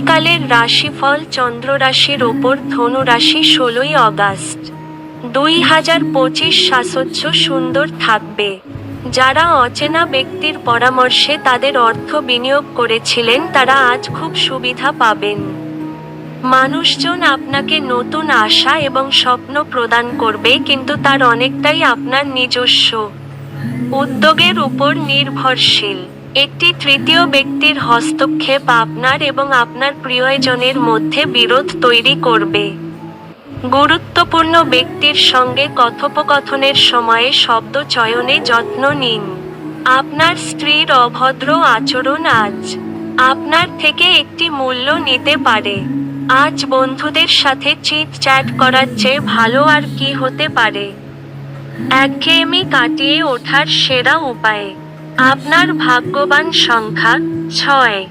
কালের রাশিফল চন্দ্র রাশির ওপর ধনু রাশি ষোলোই অগাস্ট। দুই হাজার পঁচিশ সাসহ্য সুন্দর থাকবে। যারা অচেনা ব্যক্তির পরামর্শে তাদের অর্থ বিনিয়োগ করেছিলেন, তারা আজ খুব সুবিধা পাবেন। মানুষজন আপনাকে নতুন আশা এবং স্বপ্ন প্রদান করবে, কিন্তু তার অনেকটাই আপনার নিজস্ব। উদ্যোগের উপর নির্ভরশীল। একটি তৃতীয় ব্যক্তির হস্তক্ষেপ আপনার এবং আপনার প্রিয়জনের মধ্যে বিরোধ তৈরি করবে। গুরুত্বপূর্ণ ব্যক্তির সঙ্গে কথোপকথনের সময়ে শব্দ চয়নে যত্ন নিন। আপনার স্ত্রীর অভদ্র আচরণ আজ আপনার থেকে একটি মূল্য নিতে পারে। আজ বন্ধুদের সাথে চিট চ্যাট করার চেয়ে ভালো আর কি হতে পারে? একঘেয়েমি কাটিয়ে ওঠার সেরা উপায়। আপনার ভাগ্যবান সংখ্যা ছয়।